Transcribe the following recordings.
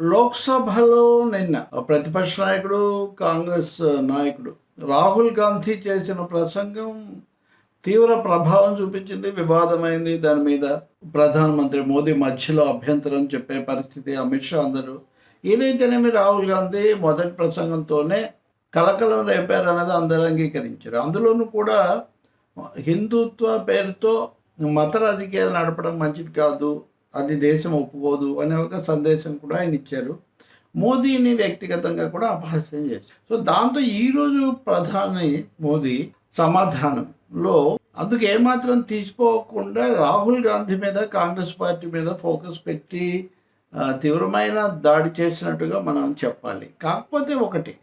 లోక్సభలో నిన్న ప్రతిపక్ష నాయకుడు కాంగ్రెస్ నాయకుడు రాహుల్ గాంధీ చేసిన ప్రసంగం తీవ్ర ప్రభావం చూపించింది వివాదమైంది. దాని మీద ప్రధానమంత్రి మోదీ మధ్యలో అభ్యంతరం చెప్పే పరిస్థితి అమిత్ షా అందరూ. ఏదైతేనేమి రాహుల్ గాంధీ మొదటి ప్రసంగంతోనే కలకలం రేపారు అనేది అందరూ అంగీకరించారు. అందులోనూ కూడా హిందుత్వ పేరుతో మత రాజకీయాలు నడపడం మంచిది కాదు. అది దేశం ఒప్పుకోదు అనే ఒక సందేశం కూడా ఆయన ఇచ్చారు. మోదీని వ్యక్తిగతంగా కూడా అపహాస్యం చేశారు. సో దాంతో ఈరోజు ప్రధాని మోదీ సమాధానంలో అందుకు ఏమాత్రం తీసిపోకుండా రాహుల్ గాంధీ మీద కాంగ్రెస్ పార్టీ మీద ఫోకస్ పెట్టి తీవ్రమైన దాడి చేసినట్టుగా మనం చెప్పాలి. కాకపోతే ఒకటి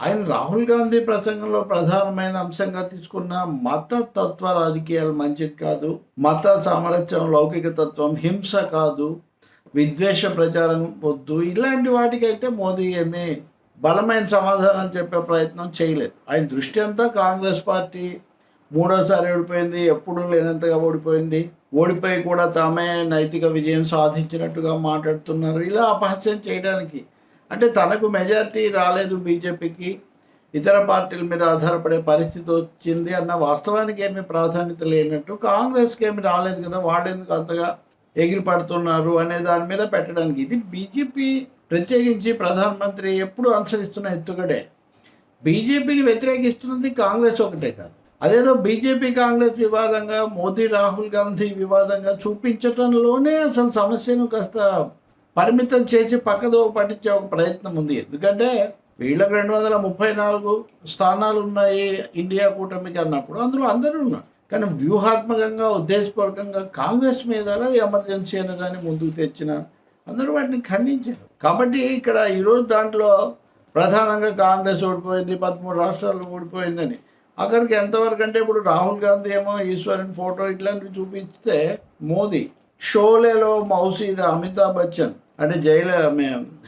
ఆయన రాహుల్ గాంధీ ప్రసంగంలో ప్రధానమైన అంశంగా తీసుకున్న మత తత్వ రాజకీయాలు మంచిది కాదు మత సామరస్యం లౌకిక తత్వం హింస కాదు విద్వేష ప్రచారం వద్దు ఇలాంటి వాటికైతే మోదీ ఏమీ బలమైన సమాధానం చెప్పే ప్రయత్నం చేయలేదు. ఆయన దృష్టి అంతా కాంగ్రెస్ పార్టీ మూడోసారి ఓడిపోయింది ఎప్పుడు లేనంతగా ఓడిపోయింది. ఓడిపోయి కూడా తామే నైతిక విజయం సాధించినట్టుగా మాట్లాడుతున్నారు. ఇలా అపహాస్యం చేయడానికి అంటే తనకు మెజారిటీ రాలేదు బీజేపీకి. ఇతర పార్టీల మీద ఆధారపడే పరిస్థితి వచ్చింది అన్న వాస్తవానికి ఏమీ ప్రాధాన్యత లేనట్టు కాంగ్రెస్కి ఏమి రాలేదు కదా వాళ్ళెందుకు అంతగా ఎగిరి పడుతున్నారు అనే దాని మీద పెట్టడానికి. ఇది బీజేపీ ప్రత్యేకించి ప్రధానమంత్రి ఎప్పుడు అనుసరిస్తున్న ఎత్తుగడే. బీజేపీని వ్యతిరేకిస్తున్నది కాంగ్రెస్ ఒకటే కాదు. అదేదో బీజేపీ కాంగ్రెస్ వివాదంగా మోదీ రాహుల్ గాంధీ వివాదంగా చూపించటంలోనే అసలు సమస్యను కాస్త పరిమితం చేసి పక్కదో పట్టించే ఒక ప్రయత్నం ఉంది. ఎందుకంటే వీళ్ళకి రెండు వందల ముప్పై నాలుగు స్థానాలు ఉన్నాయి ఇండియా కూటమికి అన్నప్పుడు అందులో అందరూ ఉన్నారు. కానీ వ్యూహాత్మకంగా ఉద్దేశపూర్వకంగా కాంగ్రెస్ మీద ఎమర్జెన్సీ అనే దాన్ని ముందుకు తెచ్చిన అందరూ వాటిని ఖండించారు. కాబట్టి ఇక్కడ ఈరోజు దాంట్లో ప్రధానంగా కాంగ్రెస్ ఓడిపోయింది పదమూడు రాష్ట్రాలు ఓడిపోయిందని. అక్కడికి ఎంతవరకు అంటే ఇప్పుడు రాహుల్ గాంధీ ఏమో ఈశ్వరన్ ఫోటో ఇట్లాంటివి చూపిస్తే మోదీ షోలేలో మౌసీ అమితాబ్ బచ్చన్ అంటే జైలు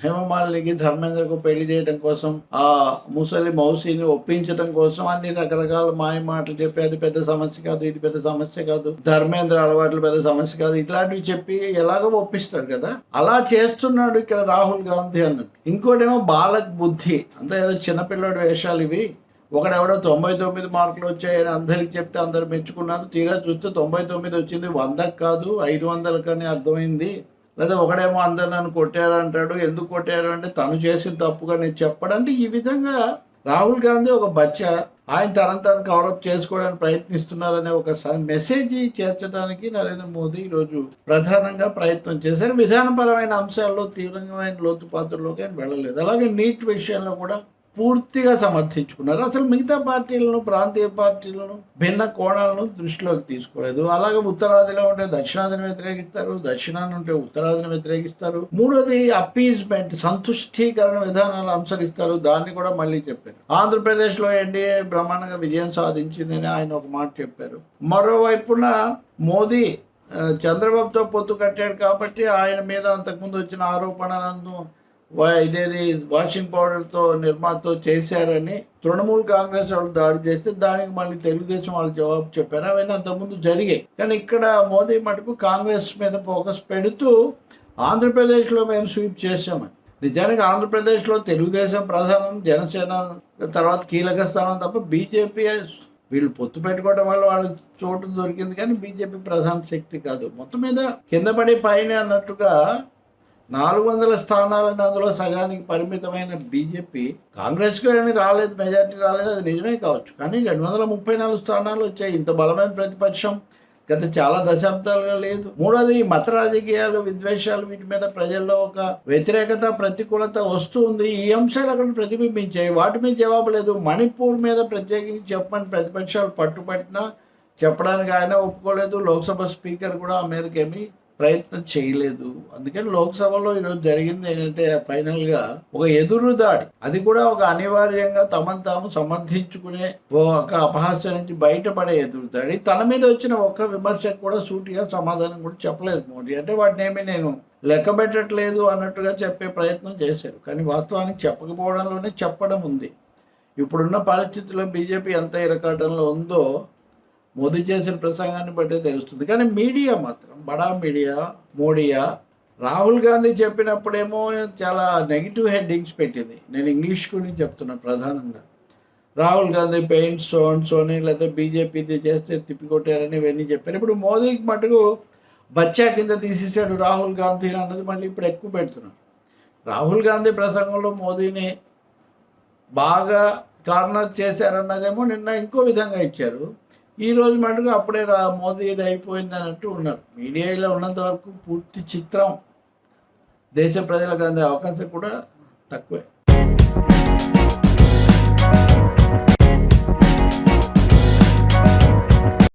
హేమమాలినికి ధర్మేంద్రకు పెళ్ళి చేయడం కోసం ఆ ముసలి మౌసీని ఒప్పించడం కోసం అన్ని రకరకాల మాయ మాటలు చెప్పి అది పెద్ద సమస్య కాదు ఇది పెద్ద సమస్య కాదు ధర్మేంద్ర అలవాట్లు పెద్ద సమస్య కాదు ఇట్లాంటివి చెప్పి ఎలాగో ఒప్పిస్తాడు కదా. అలా చేస్తున్నాడు ఇక్కడ రాహుల్ గాంధీ అన్నట్టు. ఇంకోటేమో బాలక్ బుద్ధి అంతా ఏదో చిన్నపిల్లడి వేషాలు ఇవి. ఒకడెవడో తొంభై తొమ్మిది మార్కులు వచ్చాయని అందరికి చెప్తే అందరు మెచ్చుకున్నారు. తీరా చూస్తే తొంభై తొమ్మిది వచ్చింది. వందకు కాదు ఐదు వందలకని అని అర్థమైంది. లేదా ఒకడేమో అందరు నన్ను కొట్టారు అంటాడు. ఎందుకు కొట్టారు అంటే తను చేసిన తప్పుగా నేను చెప్పడంటే ఈ విధంగా రాహుల్ గాంధీ ఒక బచ్చ. ఆయన తనను తను కవరప్ చేసుకోవడానికి ప్రయత్నిస్తున్నారనే ఒక స- మెసేజ్ చేర్చడానికి నరేంద్ర మోదీ ఈరోజు ప్రధానంగా ప్రయత్నం చేశారు. విధానపరమైన అంశాల్లో తీవ్రమైన లోతుపాత్రలోకి ఆయన వెళ్ళలేదు. అలాగే నీట్ విషయంలో కూడా పూర్తిగా సమర్థించుకున్నారు. అసలు మిగతా పార్టీలను ప్రాంతీయ పార్టీలను భిన్న కోణాలను దృష్టిలోకి తీసుకోలేదు. అలాగే ఉత్తరాదిలో ఉంటే దక్షిణాదిని వ్యతిరేకిస్తారు దక్షిణాన్ని ఉంటే ఉత్తరాదిని వ్యతిరేకిస్తారు. మూడోది అప్పీజ్మెంట్ సంతుష్టీకరణ విధానాలు అనుసరిస్తారు. దాన్ని కూడా మళ్ళీ చెప్పారు. ఆంధ్రప్రదేశ్లో ఎన్డీఏ బ్రహ్మాండంగా విజయం సాధించిందని ఆయన ఒక మాట చెప్పారు. మరోవైపున మోదీ చంద్రబాబుతో పొత్తు కట్టాడు కాబట్టి ఆయన మీద అంతకుముందు వచ్చిన ఆరోపణలను ఇదేది వాషింగ్ పౌడర్తో నిర్మాతో చేశారని తృణమూల్ కాంగ్రెస్ వాళ్ళు దాడి చేస్తే దానికి మళ్ళీ తెలుగుదేశం వాళ్ళు జవాబు చెప్పారు. అవన్నీ అంతకుముందు జరిగాయి. కానీ ఇక్కడ మోదీ మటుకు కాంగ్రెస్ మీద ఫోకస్ పెడుతూ ఆంధ్రప్రదేశ్లో మేము స్వీప్ చేసామని నిజానికి ఆంధ్రప్రదేశ్లో తెలుగుదేశం ప్రధానం జనసేన తర్వాత కీలక స్థానం తప్ప బీజేపీ వీళ్ళు పొత్తు పెట్టుకోవడం వల్ల వాళ్ళ చోటు దొరికింది. కానీ బీజేపీ ప్రధాన శక్తి కాదు. మొత్తం మీద కింద పడి పైన అన్నట్టుగా నాలుగు వందల స్థానాలను అందులో సగానికి పరిమితమైన బీజేపీ కాంగ్రెస్కు ఏమీ రాలేదు మెజార్టీ రాలేదు అది నిజమే కావచ్చు. కానీ రెండు వందల ముప్పై నాలుగు స్థానాలు వచ్చాయి. ఇంత బలమైన ప్రతిపక్షం గత చాలా దశాబ్దాలుగా లేదు. మూడోది ఈ మత రాజకీయాలు విద్వేషాలు వీటి మీద ప్రజల్లో ఒక వ్యతిరేకత ప్రతికూలత వస్తుంది ఈ అంశాలు అక్కడ ప్రతిబింబించాయి. వాటి మీద జవాబు లేదు. మణిపూర్ మీద ప్రత్యేకించి చెప్పమని ప్రతిపక్షాలు పట్టుపట్టినా చెప్పడానికి ఆయన ఒప్పుకోలేదు. లోక్సభ స్పీకర్ కూడా ఆ మేరకు ఏమీ ప్రయత్నం చేయలేదు. అందుకని లోక్సభలో ఈరోజు జరిగింది ఏంటంటే ఫైనల్గా ఒక ఎదురు దాడి. అది కూడా ఒక అనివార్యంగా తమను తాము సమర్థించుకునే ఒక అపహాస్యం నుంచి బయటపడే ఎదురు దాడి. తన మీద వచ్చిన ఒక్క విమర్శకు కూడా సూటిగా సమాధానం కూడా చెప్పలేదు మోడీ. అంటే వాటిని ఏమీ నేను లెక్క పెట్టట్లేదు అన్నట్టుగా చెప్పే ప్రయత్నం చేశారు. కానీ వాస్తవానికి చెప్పకపోవడంలోనే చెప్పడం ఉంది. ఇప్పుడున్న పరిస్థితుల్లో బీజేపీ ఎంత ఇరకాటంలో ఉందో మోదీ చేసిన ప్రసంగాన్ని బట్టి తెలుస్తుంది. కానీ మీడియా మాత్రం బడా మీడియా మోడియా రాహుల్ గాంధీ చెప్పినప్పుడేమో చాలా నెగిటివ్ హెడ్డింగ్స్ పెట్టింది. నేను ఇంగ్లీష్ గురించి చెప్తున్నా ప్రధానంగా. రాహుల్ గాంధీ పెయింట్ సోన్ సోని లేదా బీజేపీది చేస్తే తిప్పికొట్టారని ఇవన్నీ చెప్పారు. ఇప్పుడు మోదీకి మటుకు బచ్చా కింద తీసేసాడు రాహుల్ గాంధీ అన్నది మళ్ళీ ఇప్పుడు ఎక్కువ పెడుతున్నారు. రాహుల్ గాంధీ ప్రసంగంలో మోదీని బాగా కార్నర్ చేశారన్నదేమో నిన్న ఇంకో విధంగా ఇచ్చారు. ఈ రోజు మటుకు అప్పుడే రా మోదీ ఇది అయిపోయింది అన్నట్టు ఉన్నారు. మీడియాలో ఉన్నంత వరకు పూర్తి చిత్రం దేశ ప్రజలకు అందే అవకాశం కూడా తక్కువే.